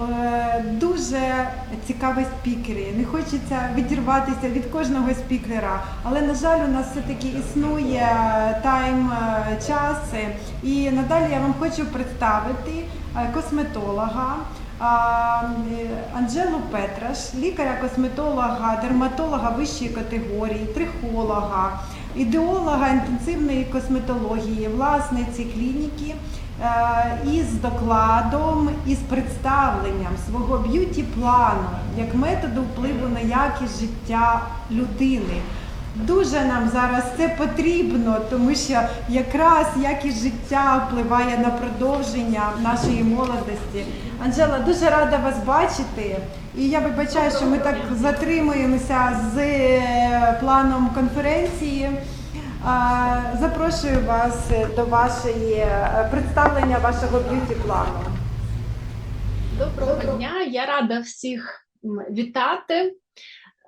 Е, Дуже цікаві спікери. Не хочеться відірватися від кожного спікера, але на жаль, у нас все-таки існує тайм е, час. І надалі я вам хочу представити е, косметолога. Анжелу Петраш, лікаря-косметолога, дерматолога вищої категорії, трихолога, ідеолога інтенсивної косметології, власниці клініки із докладом, із представленням свого б'юті-плану як методу впливу на якість життя людини. Дуже нам зараз це потрібно, тому що якраз якість життя впливає на продовження нашої молодості. Анжела, дуже рада вас бачити. І я вибачаю, що ми так затримуємося з е, планом конференції. Запрошую вас до вашої е, представлення вашого б'юті-плану. Доброго дня, я рада всіх вітати.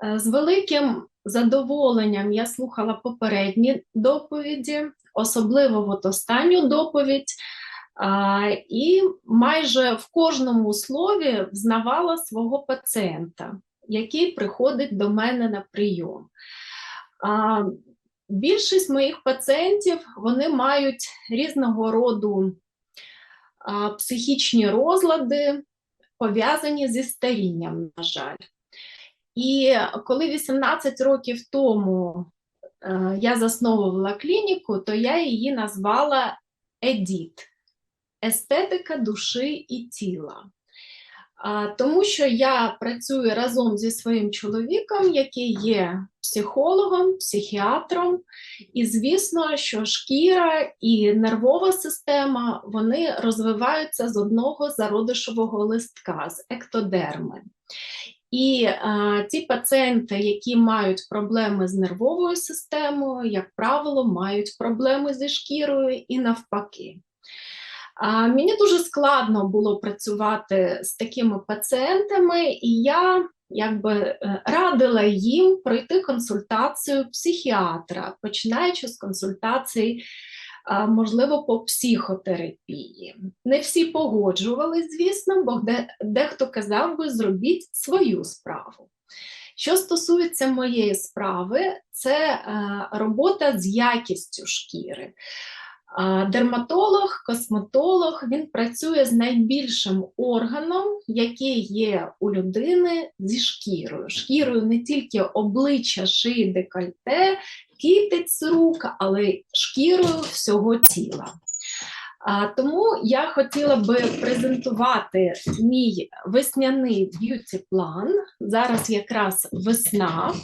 Е, З великим задоволенням я слухала попередні доповіді, особливо от останню доповідь, і майже в кожному слові взнавала свого пацієнта, який приходить до мене на прийом. Більшість моїх пацієнтів вони мають різного роду психічні розлади, пов'язані зі старінням, на жаль. І коли 18 років тому е, я засновувала клініку, то я її назвала ЕДІТ естетика душі і тіла. Тому що я працюю разом зі своїм чоловіком, який є психологом, психіатром, і звісно, що шкіра і нервова система вони розвиваються з одного зародишового листка, з ектодерми. І а, ті пацієнти, які мають проблеми з нервовою системою, як правило, мають проблеми зі шкірою і навпаки. Мені дуже складно було працювати з такими пацієнтами, і я якби е, радила їм пройти консультацію психіатра, починаючи з консультацій, можливо, по психотерапії. Не всі погоджувались, звісно, бо де, дехто казав би, зробіть свою справу. Що стосується моєї справи, це е, робота з якістю шкіри. Дерматолог, косметолог він працює з найбільшим органом, який є у людини зі шкірою. Шкірою не тільки обличчя, шиї, декольте, кітець рук, але шкірою всього тіла. Тому я хотіла би презентувати мій весняний б'юті-план. Зараз якраз весна.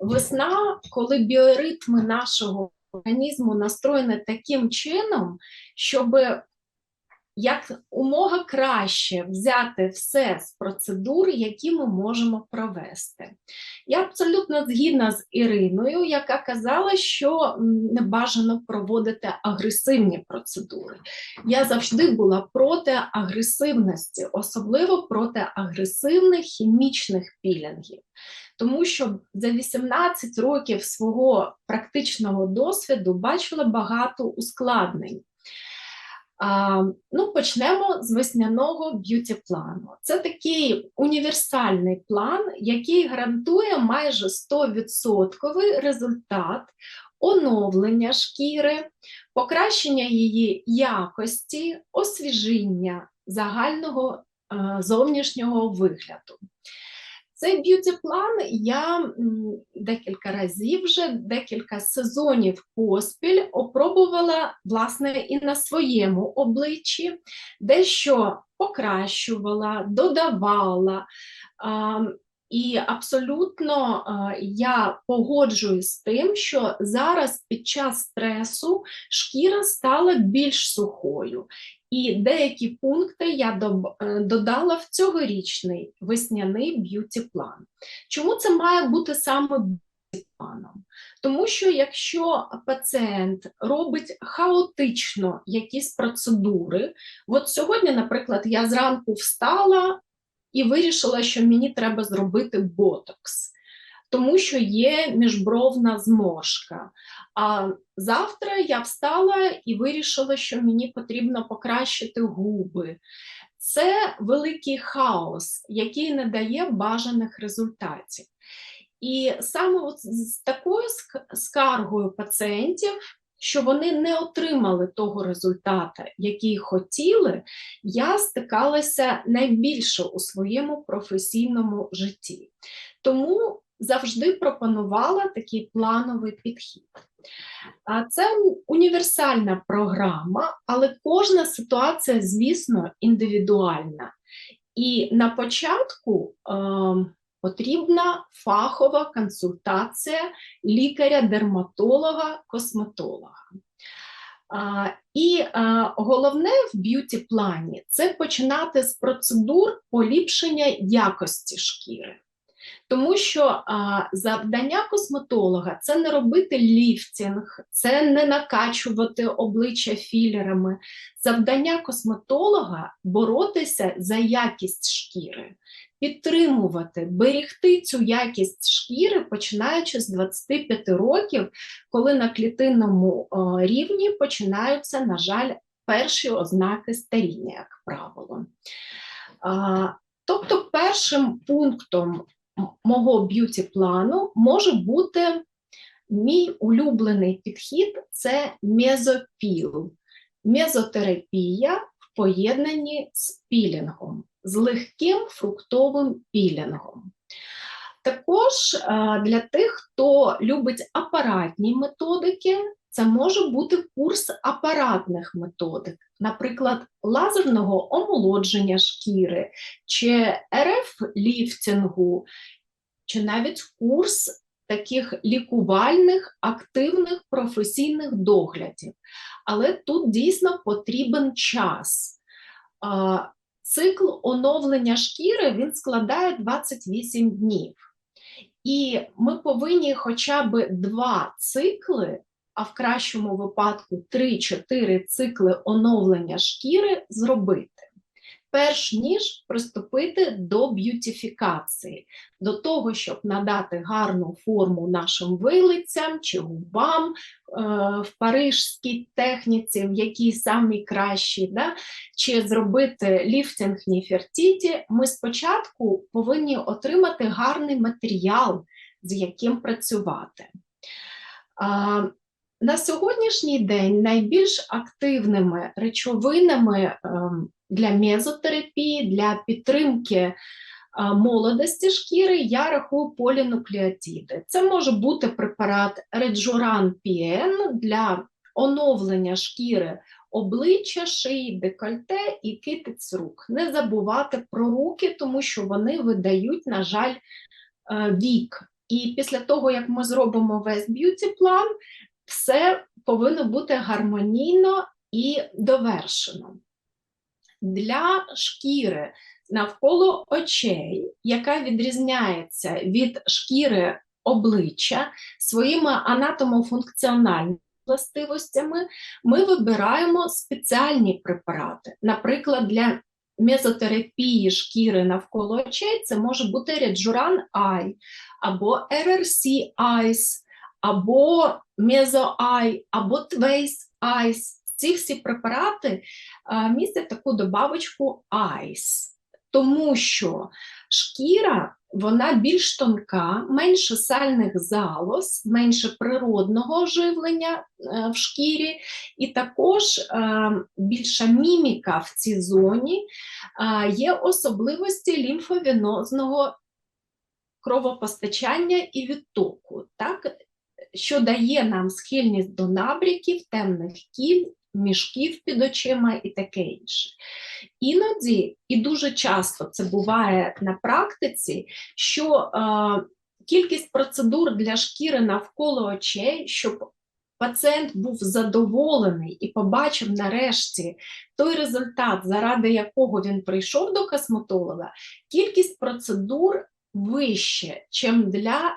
Весна, коли біоритми нашого організму настроєне таким чином, щоб як умога краще взяти все з процедур, які ми можемо провести. Я абсолютно згідна з Іриною, яка казала, що не бажано проводити агресивні процедури. Я завжди була проти агресивності, особливо проти агресивних хімічних пілінгів. Тому що за 18 років свого практичного досвіду бачила багато ускладнень. А, ну, почнемо з весняного б'юті-плану. Це такий універсальний план, який гарантує майже 100% результат оновлення шкіри, покращення її якості, освіжіння загального е, зовнішнього вигляду. Цей б'юті-план я декілька разів вже, декілька сезонів поспіль опробувала власне і на своєму обличчі, дещо покращувала, додавала. І абсолютно я погоджуюсь з тим, що зараз під час стресу шкіра стала більш сухою. І деякі пункти я е, додала в цьогорічний весняний б'юті-план. Чому це має бути саме б'юті-планом? Тому що якщо пацієнт робить хаотично якісь процедури, от сьогодні, наприклад, я зранку встала і вирішила, що мені треба зробити ботокс. Тому що є міжбровна зморшка. А завтра я встала і вирішила, що мені потрібно покращити губи. це великий хаос, який не дає бажаних результатів. І саме з такою скаргою пацієнтів, що вони не отримали того результата, який хотіли, я стикалася найбільше у своєму професійному житті. Тому завжди пропонувала такий плановий підхід. Це універсальна програма, але кожна ситуація, звісно, індивідуальна. І на початку е, потрібна фахова консультація лікаря-дерматолога, косметолога. А, і а, головне в б'юті плані це починати з процедур поліпшення якості шкіри. Тому що а, завдання косметолога це не робити ліфтінг, це не накачувати обличчя філерами. Завдання косметолога боротися за якість шкіри, підтримувати, берегти цю якість шкіри, починаючи з 25 років, коли на клітинному о, рівні починаються, на жаль, перші ознаки старіння, як правило. А, Тобто, першим пунктом мого б'юті плану може бути мій улюблений підхід це мезопіл, мезотерапія в поєднанні з пілінгом, з легким фруктовим пілінгом. Також е, для тих, хто любить апаратні методики, це може бути курс апаратних методик, наприклад, лазерного омолодження шкіри, чи РФ-ліфтингу, чи навіть курс таких лікувальних, активних професійних доглядів. Але тут дійсно потрібен час. Цикл оновлення шкіри він складає 28 днів. І ми повинні хоча б два цикли, а в кращому випадку 3-4 цикли оновлення шкіри зробити, перш ніж приступити до б'ютіфікації, до того, щоб надати гарну форму нашим вилицям чи губам е, в парижській техніці, в якій самі кращі, да? чи зробити ліфтинг Ніфертіті, ми спочатку повинні отримати гарний матеріал, з яким працювати. А, на сьогоднішній день найбільш активними речовинами ем, для мезотерапії, для підтримки молодості шкіри я рахую полінуклеотиди. Це може бути препарат Rejuran PN для оновлення шкіри обличчя, шиї, декольте і китиць рук. Не забувати про руки, тому що вони видають, на жаль, е, вік. І після того, як ми зробимо весь б'юті-план, все повинно бути гармонійно і довершено. Для шкіри навколо очей, яка відрізняється від шкіри обличчя своїми анатомофункціональними властивостями, ми вибираємо спеціальні препарати. Наприклад, для мезотерапії шкіри навколо очей це може бути Rejuran Eye або RRC Eyes, або Meso-Eye, або Twace Eyes. Ці всі препарати містять таку добавочку Eyes, тому що шкіра вона більш тонка, менше сальних залоз, менше природного живлення е, в шкірі, і також е, більша міміка в цій зоні е, є особливості лімфовенозного кровопостачання і відтоку, так? Що дає нам схильність до набряків, темних кіль, мішків під очима і таке інше. Іноді, і дуже часто це буває на практиці, що е, кількість процедур для шкіри навколо очей, щоб пацієнт був задоволений і побачив нарешті той результат, заради якого він прийшов до косметолога, кількість процедур вище, чим для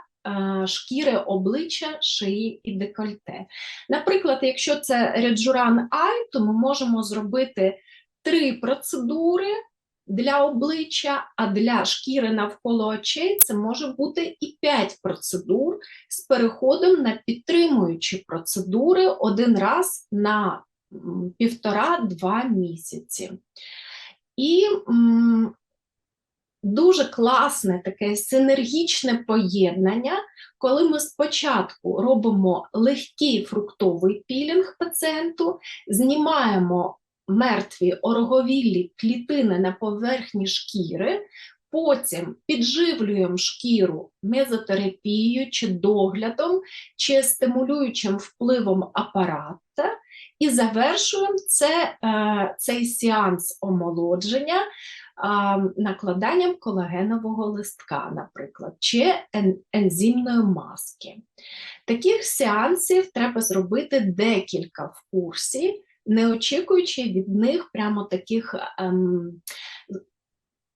шкіри обличчя, шиї і декольте. Наприклад, якщо це Rejuran Eye, то ми можемо зробити три процедури для обличчя, а для шкіри навколо очей це може бути і 5 процедур з переходом на підтримуючі процедури один раз на півтора-два місяці. І дуже класне таке синергічне поєднання, коли ми спочатку робимо легкий фруктовий пілінг пацієнту, знімаємо мертві ороговілі клітини на поверхні шкіри, потім підживлюємо шкіру мезотерапією чи доглядом, чи стимулюючим впливом апарата, і завершуємо це, е, цей сеанс омолодження накладанням колагенового листка, наприклад, чи ензимної маски. Таких сеансів треба зробити декілька в курсі, не очікуючи від них прямо таких ем,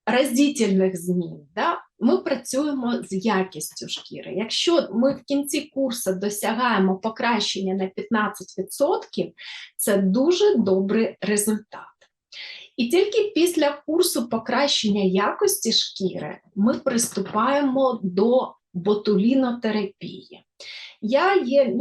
разительних змін. Да? Ми працюємо з якістю шкіри. Якщо ми в кінці курсу досягаємо покращення на 15%, це дуже добрий результат. І тільки після курсу покращення якості шкіри ми приступаємо до ботулінотерапії. Я є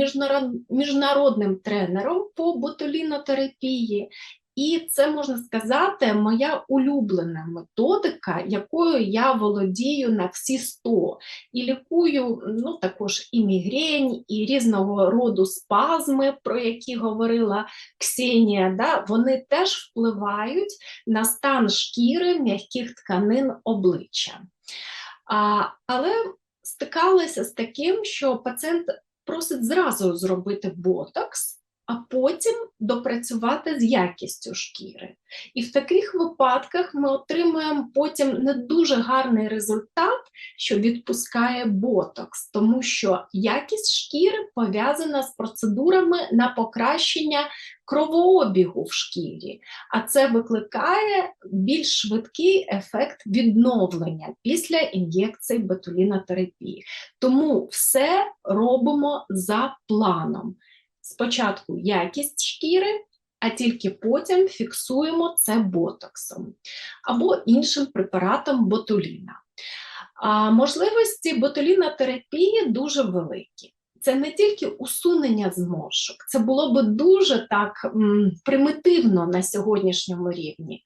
міжнародним тренером по ботулінотерапії, і це можна сказати, моя улюблена методика, якою я володію на всі 100. І лікую ну, також і мігрень, і різного роду спазми, про які говорила Ксенія. Да? Вони теж впливають на стан шкіри м'яких тканин обличчя. А, але стикалася з таким, що пацієнт просить зразу зробити ботокс, а потім допрацювати з якістю шкіри. І в таких випадках ми отримуємо потім не дуже гарний результат, що відпускає ботокс, тому що якість шкіри пов'язана з процедурами на покращення кровообігу в шкірі, а це викликає більш швидкий ефект відновлення після ін'єкцій ботулінотерапії. Тому все робимо за планом. Спочатку якість шкіри, а тільки потім фіксуємо це ботоксом або іншим препаратом ботуліна. А можливості ботулінотерапії дуже великі. Це не тільки усунення зморшок, це було би дуже так м, примітивно на сьогоднішньому рівні.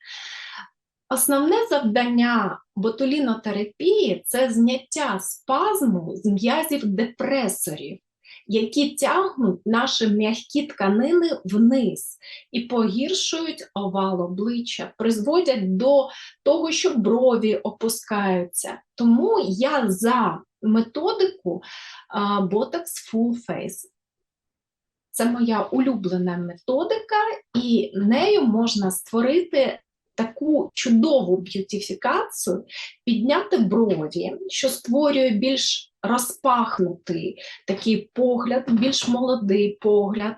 Основне завдання ботулінотерапії це зняття спазму з м'язів депресорів, які тягнуть наші м'які тканини вниз і погіршують овал обличчя, призводять до того, що брові опускаються. Тому я за методику Botox Full Face. Це моя улюблена методика, і нею можна створити таку чудову б'ютифікацію, підняти брові, що створює більш розпахнутий такий погляд, більш молодий погляд,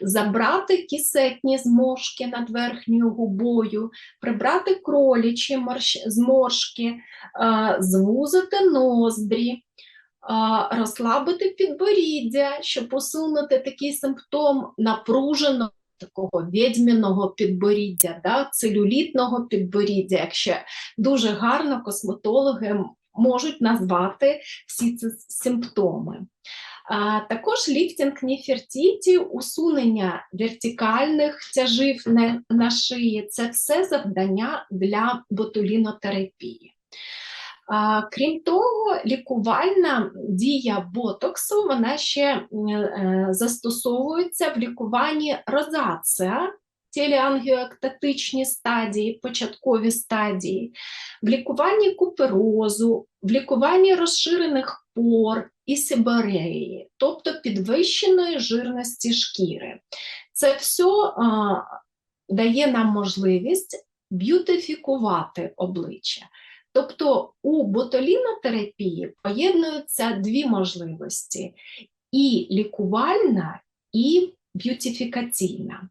забрати кісетні зморшки над верхньою губою, прибрати кролічі зморшки, звузити ноздрі. Розслабити підборіддя, щоб усунути такий симптом напруженого такого відьміного підборіддя, да, целюлітного підборіддя, якщо дуже гарно косметологи можуть назвати всі ці симптоми. Також ліфтинг Ніфертіті, усунення вертикальних тяжів на, на шиї це все завдання для ботулінотерапії. Крім того, лікувальна дія ботоксу вона ще е, застосовується в лікуванні розація, телеангіоектатичні стадії, початкові стадії, в лікуванні куперозу, в лікуванні розширених пор і сибореї, тобто підвищеної жирності шкіри. Це все а, дає нам можливість б'ютифікувати обличчя. Тобто у ботулінотерапії поєднуються дві можливості: і лікувальна, і б'ютифікаційна.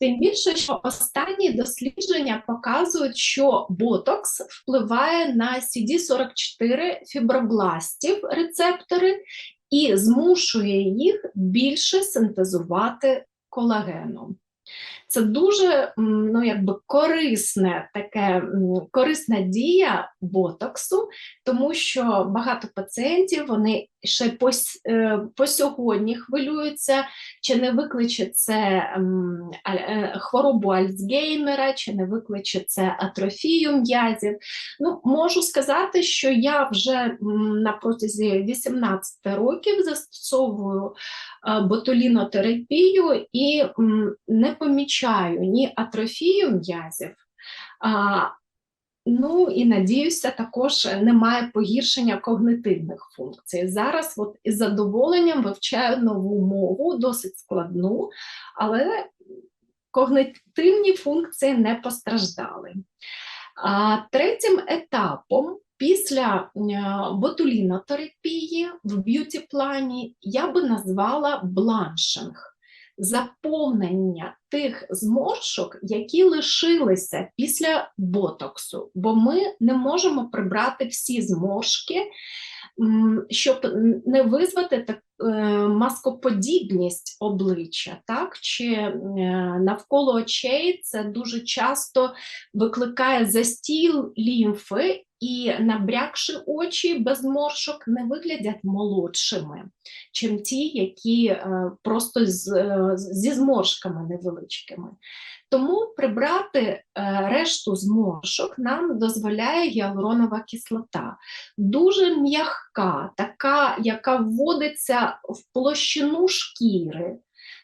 Тим більше, що останні дослідження показують, що ботокс впливає на CD44 фібробластів рецептори і змушує їх більше синтезувати колагену. Це дуже ну, якби корисне таке корисна дія ботоксу, тому що багато пацієнтів вони ще по, е, по сьогодні хвилюються, чи не викличе це е, хворобу Альцгеймера, чи не викличе це атрофію м'язів. Ну, можу сказати, що я вже на протязі 18 років застосовую е, ботулінотерапію і не помічаю ні атрофію м'язів. А, ну і надіюся, також немає погіршення когнитивних функцій. Зараз от із задоволенням вивчаю нову мову, досить складну, але когнитивні функції не постраждали. А третім етапом після е, ботулінотерапії в б'юті-плані я би назвала бланшинг. Заповнення тих зморшок, які лишилися після ботоксу, бо ми не можемо прибрати всі зморшки, щоб не визвати так, е, маскоподібність обличчя, так? чи е, навколо очей це дуже часто викликає застіл лімфи, і набрякши очі без зморшок не виглядять молодшими, чим ті, які просто з, е, зі зморшками невеличкими. Тому прибрати е, решту зморшок нам дозволяє гіалуронова кислота. Дуже м'яка, така, яка вводиться в площину шкіри,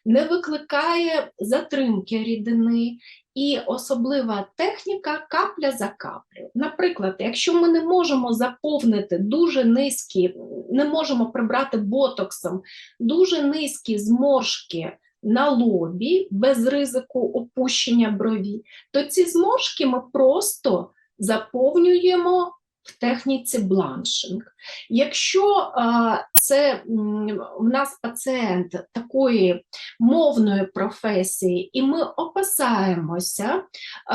не викликає затримки рідини. І особлива техніка капля за каплею. Наприклад, якщо ми не можемо заповнити дуже низькі, не можемо прибрати ботоксом дуже низькі зморшки на лобі без ризику опущення брові, то ці зморшки ми просто заповнюємо техніці бланшинг. Якщо це в нас пацієнт такої мовної професії, і ми опасаємося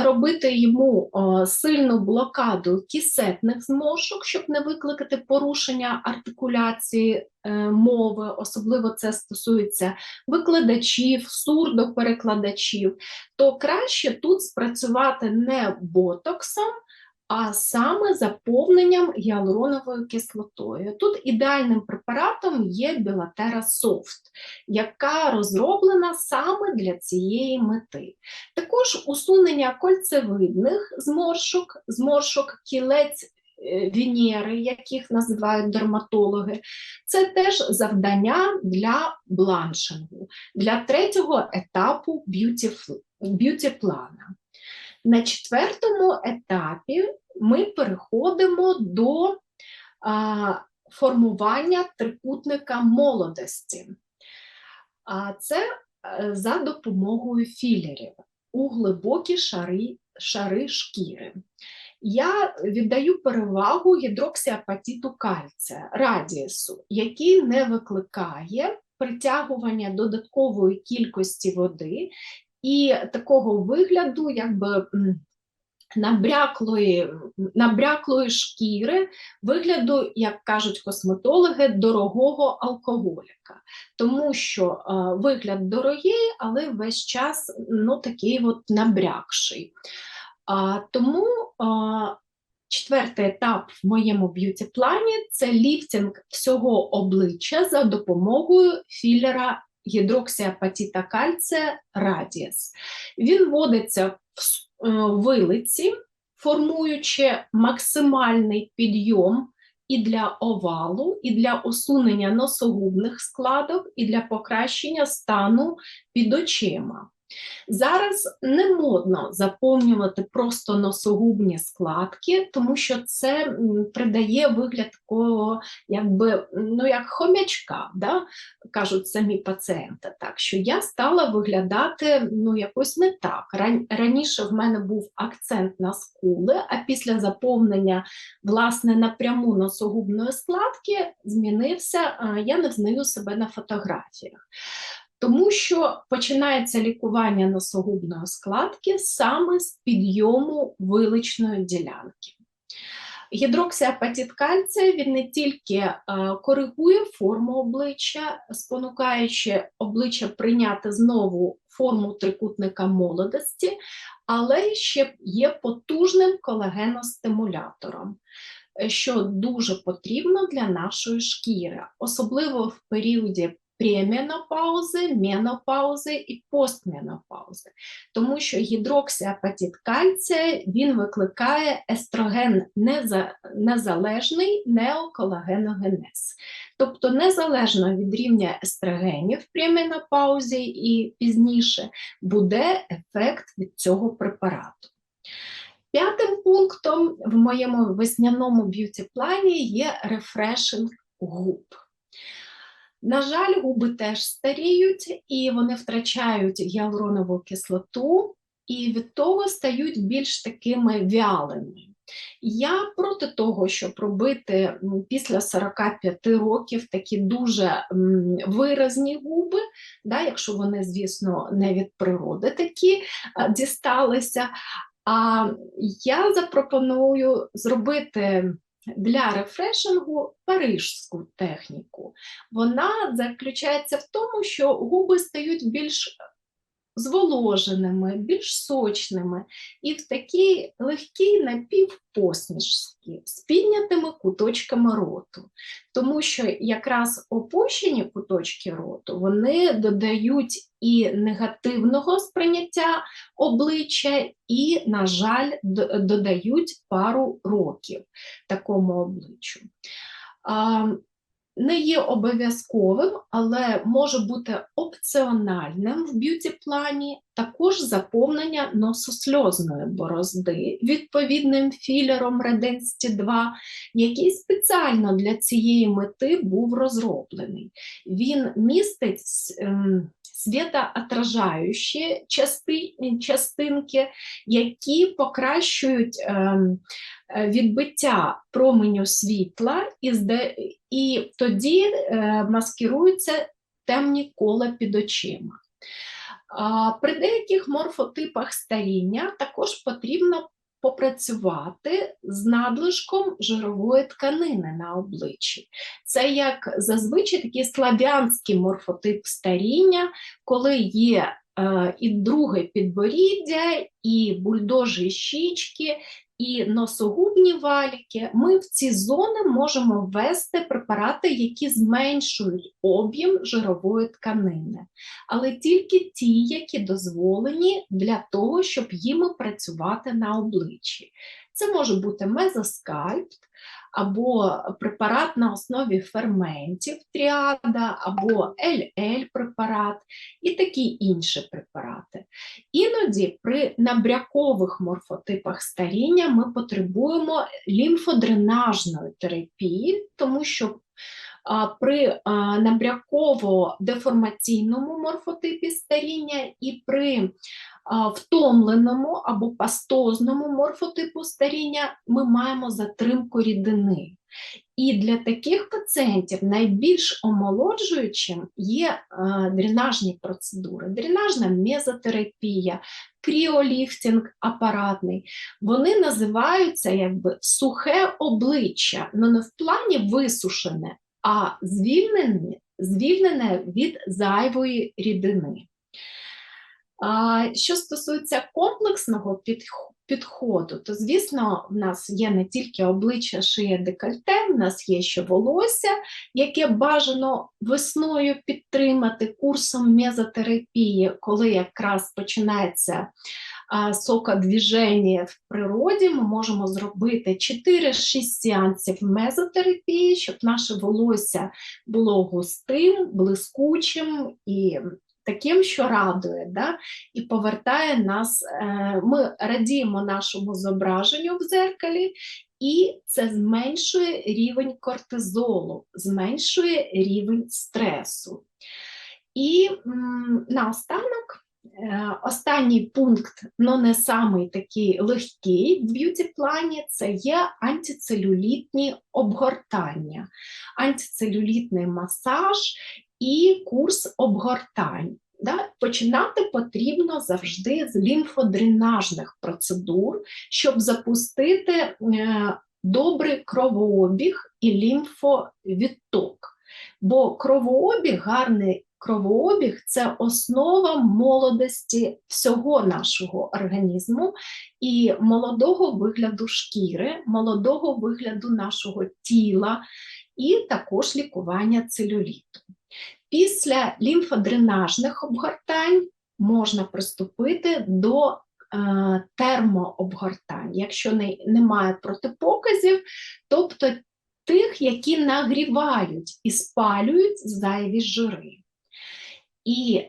робити йому сильну блокаду кісетних зморшок, щоб не викликати порушення артикуляції е, мови, особливо це стосується викладачів, сурдоперекладачів, то краще тут спрацювати не ботоксом, а саме заповненням гіалуроновою кислотою. Тут ідеальним препаратом є Білатера Софт, яка розроблена саме для цієї мети. Також усунення кольцевидних зморшок, зморшок кілець е, Венери, яких називають дерматологи, це теж завдання для бланшингу, для третього етапу б'юті-плана. На четвертому етапі ми переходимо до а, формування трикутника молодості. А це е, за допомогою філерів у глибокі шари, шари шкіри. Я віддаю перевагу гідроксіапатиту кальція, радіусу, який не викликає притягування додаткової кількості води і такого вигляду, якби набряклої, набряклої шкіри, вигляду, як кажуть косметологи, дорогого алкоголіка. Тому що е, вигляд дорогий, але весь час ну, такий от набрякший. А, тому а, четвертий етап в моєму б'юті-плані це ліфтинг всього обличчя за допомогою філера гідроксіапатіта кальція Радіс. Він вводиться в вилиці, формуючи максимальний підйом і для овалу, і для усунення носогубних складок, і для покращення стану під очима. Зараз не модно заповнювати просто носогубні складки, тому що це придає вигляд такого, якби ну як хомячка, да? кажуть самі пацієнти. Так що я стала виглядати ну якось не так. Раніше в мене був акцент на скули, а після заповнення власне напряму носогубної складки змінився. Я не взнаю себе на фотографіях. Тому що починається лікування носогубної складки саме з підйому виличної ділянки. Гідроксиапатит кальція він не тільки е, коригує форму обличчя, спонукаючи обличчя прийняти знову форму трикутника молодості, але ще є потужним колагеностимулятором, е, що дуже потрібно для нашої шкіри, особливо в періоді пременопаузи, менопаузи і постменопаузи, тому що гідроксиапатит кальція він викликає естроген незалежний неоколагеногенез. Тобто незалежно від рівня естрогенів при менопаузі і пізніше буде ефект від цього препарату. П'ятим пунктом в моєму весняному б'юті-плані є рефрешинг губ. На жаль, губи теж старіють і вони втрачають гіалуронову кислоту, і від того стають більш такими вялими. Я проти того, щоб робити після 45 років такі дуже виразні губи, да, якщо вони, звісно, не від природи такі дісталися. А я запропоную зробити для рефрешингу парижську техніку. Вона заключається в тому, що губи стають більш зволоженими, більш сочними і в такій легкій напівпосмішці з піднятими куточками роту. Тому що якраз опущені куточки роту вони додають і негативного сприйняття обличчя, і, на жаль, додають пару років такому обличчю. Не є обов'язковим, але може бути опціональним в б'юті-плані також заповнення нососльозної борозди відповідним філером Реденсті 2, який спеціально для цієї мети був розроблений. Він містить ем, світоотражаючі части, частинки, які покращують ем, е, відбиття променю світла, і, і тоді е, маскируються темні кола під очима. При деяких морфотипах старіння також потрібно попрацювати з надлишком жирової тканини на обличчі. Це як зазвичай такий слав'янський морфотип старіння, коли є е, і друге підборіддя, і бульдожі щічки, і носогубні валіки, ми в ці зони можемо ввести препарати, які зменшують об'єм жирової тканини, але тільки ті, які дозволені для того, щоб їм працювати на обличчі. Це може бути мезоскальпт, або препарат на основі ферментів тріада, або ЛЛ препарат і такі інші препарати. Іноді при набрякових морфотипах старіння ми потребуємо лімфодренажної терапії, тому що при набряково-деформаційному морфотипі старіння і при втомленому або пастозному морфотипу старіння ми маємо затримку рідини. І для таких пацієнтів найбільш омолоджуючим є дренажні процедури, дренажна мезотерапія, кріоліфтинг апаратний. Вони називаються якби сухе обличчя, але не в плані висушене, а звільнене, звільнене від зайвої рідини. Що стосується комплексного підходу, то звісно, в нас є не тільки обличчя, шия, декольте, в нас є ще волосся, яке бажано весною підтримати курсом мезотерапії, коли якраз починається сокодвіження в природі, ми можемо зробити 4-6 сеансів мезотерапії, щоб наше волосся було густим, блискучим і таким, що радує, да? і повертає нас. е, Ми радіємо нашому зображенню в зеркалі, і це зменшує рівень кортизолу, зменшує рівень стресу. І наостанок. Е, Останній пункт, але не самий такий легкий в б'юті-плані, це є антицелюлітні обгортання, антицелюлітний масаж і курс обгортань. Да? Починати потрібно завжди з лімфодренажних процедур, щоб запустити е, добрий кровообіг і лімфовідток. Бо кровообіг, гарний кровообіг це основа молодості всього нашого організму і молодого вигляду шкіри, молодого вигляду нашого тіла, і також лікування целюліту. Після лімфодренажних обгортань можна приступити до е, термообгортань, якщо не, немає протипоказів, тобто тих, які нагрівають і спалюють зайві жири. І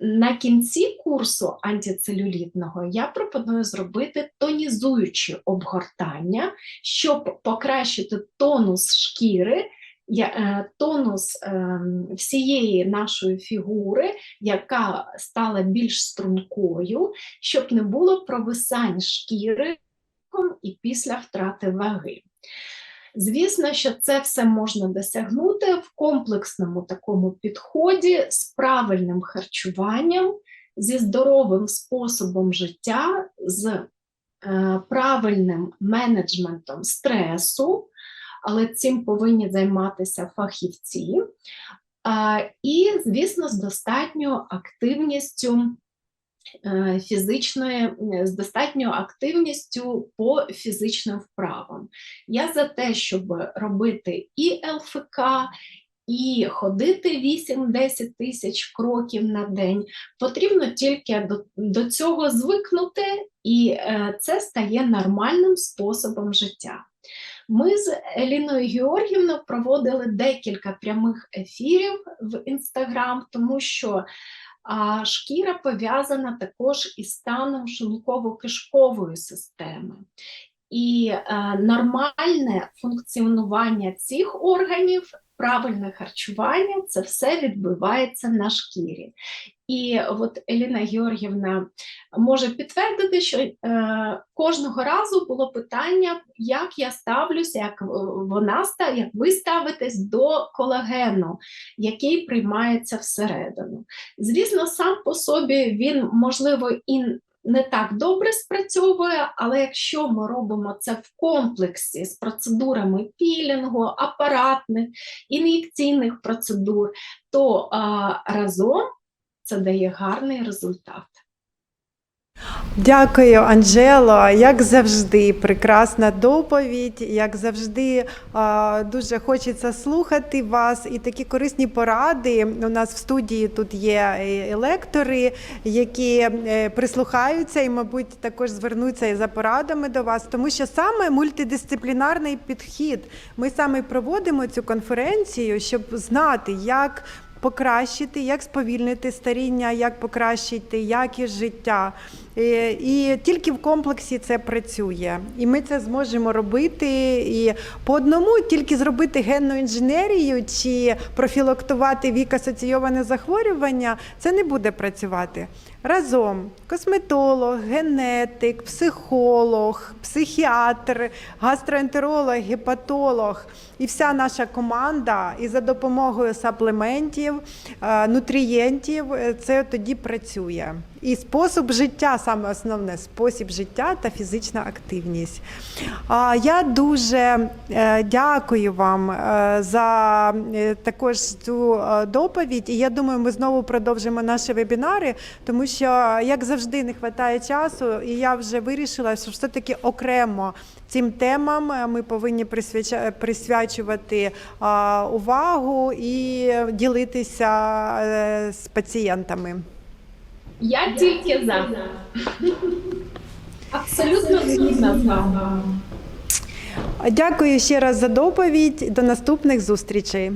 на кінці курсу антицелюлітного я пропоную зробити тонізуючі обгортання, щоб покращити тонус шкіри, е, тонус ем, всієї нашої фігури, яка стала більш стрункою, щоб не було провисань шкіри і після втрати ваги. Звісно, що це все можна досягнути в комплексному такому підході з правильним харчуванням, зі здоровим способом життя, з е, правильним менеджментом стресу, але цим повинні займатися фахівці, і, звісно, з достатньою активністю фізичної, е, з достатньою активністю по фізичним вправам. Я за те, щоб робити і ЛФК, і ходити 8-10 тисяч кроків на день. Потрібно тільки до, до цього звикнути, і е, це стає нормальним способом життя. Ми з Еліною Георгівною проводили декілька прямих ефірів в Інстаграм, тому що а, шкіра пов'язана також із станом шлунково-кишкової системи. І е, нормальне функціонування цих органів, правильне харчування це все відбувається на шкірі. І от Еліна Георгівна може підтвердити, що е, кожного разу було питання, як я ставлюся, як е, вона ста- як ви ставитесь до колагену, який приймається всередину. Звісно, сам по собі він можливо і не так добре спрацьовує, але якщо ми робимо це в комплексі з процедурами пілінгу, апаратних, ін'єкційних процедур, то а, разом це дає гарний результат. Дякую, Анжело. Як завжди, прекрасна доповідь. Як завжди, дуже хочеться слухати вас і такі корисні поради. У нас в студії тут є лектори, які е, прислухаються і, мабуть, також звернуться і за порадами до вас, тому що саме мультидисциплінарний підхід. Ми саме проводимо цю конференцію, щоб знати, як покращити, як сповільнити старіння, як покращити якість життя. Е, І тільки в комплексі це працює. І ми це зможемо робити і по одному тільки зробити генну інженерію чи профілактувати вік асоційоване захворювання, це не буде працювати. Разом косметолог, генетик, психолог, психіатр, гастроентеролог, гепатолог і вся наша команда, і за допомогою саплементів, е, нутрієнтів, е, це тоді працює. І спосіб життя, саме основне спосіб життя та фізична активність. А, Я дуже е, дякую вам е, за е, також цю доповідь. І я думаю, ми знову продовжимо наші вебінари, тому що, як завжди, не вистачає часу, і я вже вирішила, що все-таки окремо цим темам ми повинні присвячувати увагу і ділитися з пацієнтами. Я тільки за. Абсолютно згідна з вами. Дякую ще раз за доповідь. До наступних зустрічей.